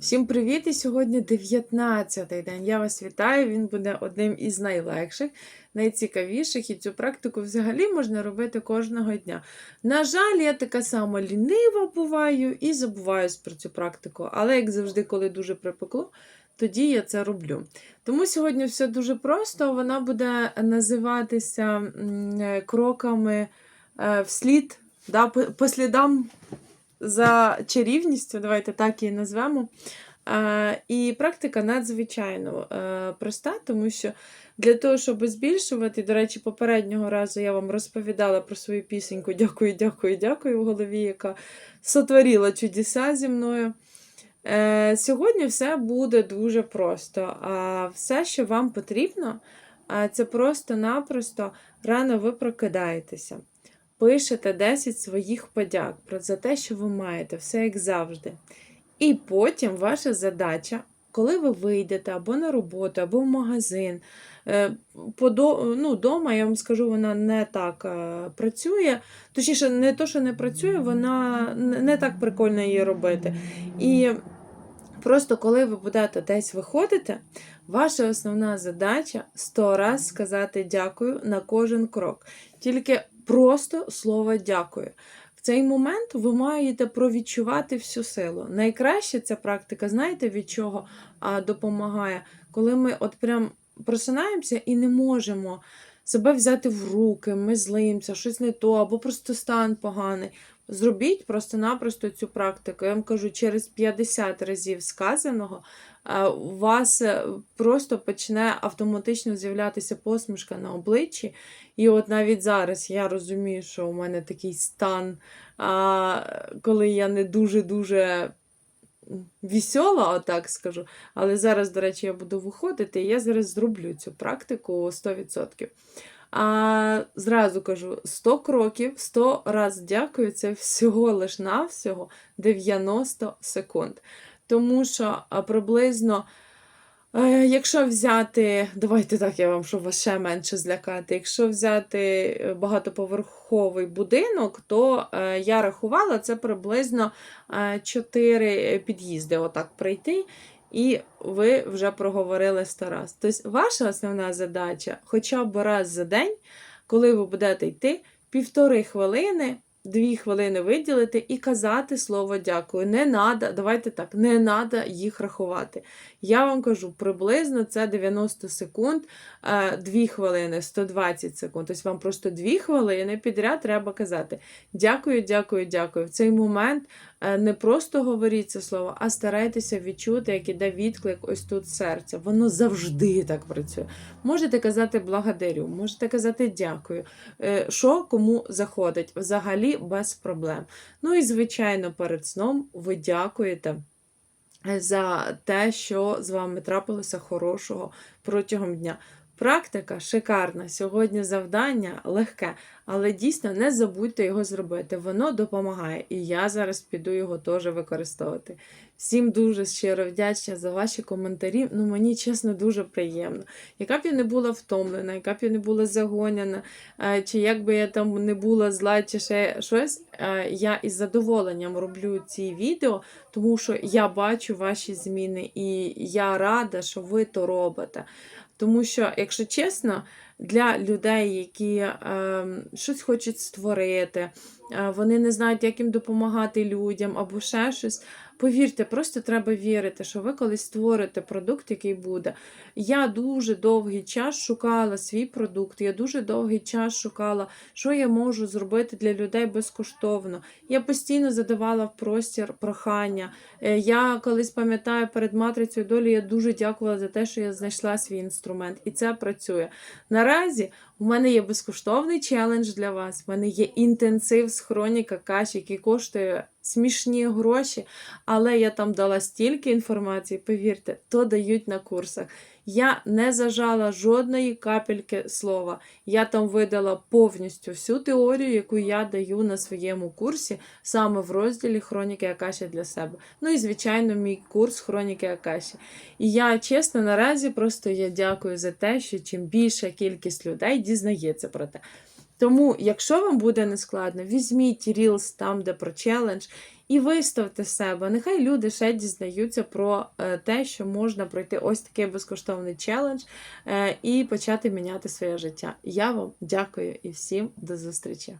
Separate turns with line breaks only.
Всім привіт! І сьогодні 19-й день. Я вас вітаю. Він буде одним із найлегших, найцікавіших, і цю практику взагалі можна робити кожного дня. На жаль, я така сама лінива буваю і забуваюсь про цю практику. Але, як завжди, коли дуже припекло, тоді я це роблю. Тому сьогодні все дуже просто. Вона буде називатися кроками е, вслід, да, по слідам за чарівністю, давайте так її назвемо. І практика надзвичайно е, проста, тому що для того, щоб збільшувати, до речі, попереднього разу я вам розповідала про свою пісеньку Дякую, дякую, дякую в голові, яка сотворила чудеса зі мною. Е, Сьогодні все буде дуже просто. А все, що вам потрібно, це просто-напросто рано ви прокидаєтеся. Пишете 10 своїх подяк за те, що ви маєте, все як завжди. І потім ваша задача, коли ви вийдете або на роботу, або в магазин, е, по до, ну, я вам скажу, вона не так е, працює. Точніше, не то, що не працює, вона не так прикольно її робити. І просто коли ви будете десь виходити, ваша основна задача 100 раз сказати дякую на кожен крок. Тільки просто слово дякую. В цей момент ви маєте провідчувати всю силу. Найкраще ця практика, знаєте, від чого допомагає, коли ми от прям просинаємося і не можемо себе взяти в руки, ми злимося, щось не то, або просто стан поганий. Зробіть просто-напросто цю практику. Я вам кажу, через 50 разів сказаного е, у вас е, просто почне автоматично з'являтися посмішка на обличчі. І от навіть зараз я розумію, що у мене такий стан, коли я не дуже-дуже весела, отак скажу. Але зараз, до речі, я буду виходити, і я зараз зроблю цю практику 100%. А зразу кажу: 100 кроків, 100 раз дякую, це всього лиш навсього 90 секунд. Тому що приблизно. Е, Якщо взяти, давайте так, я вам, щоб вас ще менше злякати. Якщо взяти е, багатоповерховий будинок, то е, я рахувала це приблизно 4 під'їзди, отак пройти, і ви вже проговорили 100 раз. Тобто, ваша основна задача хоча б раз за день, коли ви будете йти, півтори хвилини. Дві хвилини виділити і казати слово дякую. Не надо, давайте так, не надо їх рахувати. Я вам кажу, приблизно це 90 секунд, 2 хвилини, 120 секунд. Тобто вам просто 2 хвилини підряд треба казати дякую, дякую, дякую. В цей момент не просто говоріть це слово, а старайтеся відчути, як іде відклик ось тут серця. Воно завжди так працює. Можете казати благодарю, можете казати дякую. Е, що кому заходить? Взагалі без проблем. Ну і, звичайно, перед сном ви дякуєте за те, що з вами трапилося хорошого протягом дня. Практика шикарна. Сьогодні завдання легке, але дійсно не забудьте його зробити. Воно допомагає. І я зараз піду його теж використовувати. Всім дуже щиро вдячна за ваші коментарі. Ну, мені чесно дуже приємно. Яка б я не була втомлена, яка б я не була загоняна, е, чи як би я там не була зла, чи ще щось. е, Я із задоволенням роблю ці відео, тому що я бачу ваші зміни, і я рада, що ви то робите. Тому що, якщо чесно, для людей, які е, щось хочуть створити, вони не знають, як їм допомагати людям або ще щось. Повірте, просто треба вірити, що ви колись створите продукт, який буде. Я дуже довгий час шукала свій продукт, я дуже довгий час шукала, що я можу зробити для людей безкоштовно. Я постійно задавала в простір прохання. Е, Я колись пам'ятаю перед матрицею долі, я дуже дякувала за те, що я знайшла свій інструмент, і це працює. Наразі у мене є безкоштовний челендж для вас. У мене є інтенсив хроніка каші, який коштує смішні гроші, але я там дала стільки інформації, повірте, то дають на курсах. Я не зажала жодної капельки слова. Я там видала повністю всю теорію, яку я даю на своєму курсі, саме в розділі Хроніки Акаші для себе. Ну і, звичайно, мій курс Хроніки Акаші. І я чесно наразі просто я дякую за те, що чим більша кількість людей дізнається про те. Тому, якщо вам буде нескладно, візьміть Reels там, де про челендж, і виставте себе. Нехай люди ще дізнаються про е, те, що можна пройти ось такий безкоштовний челендж е, і почати міняти своє життя. Я вам дякую і всім до зустрічі!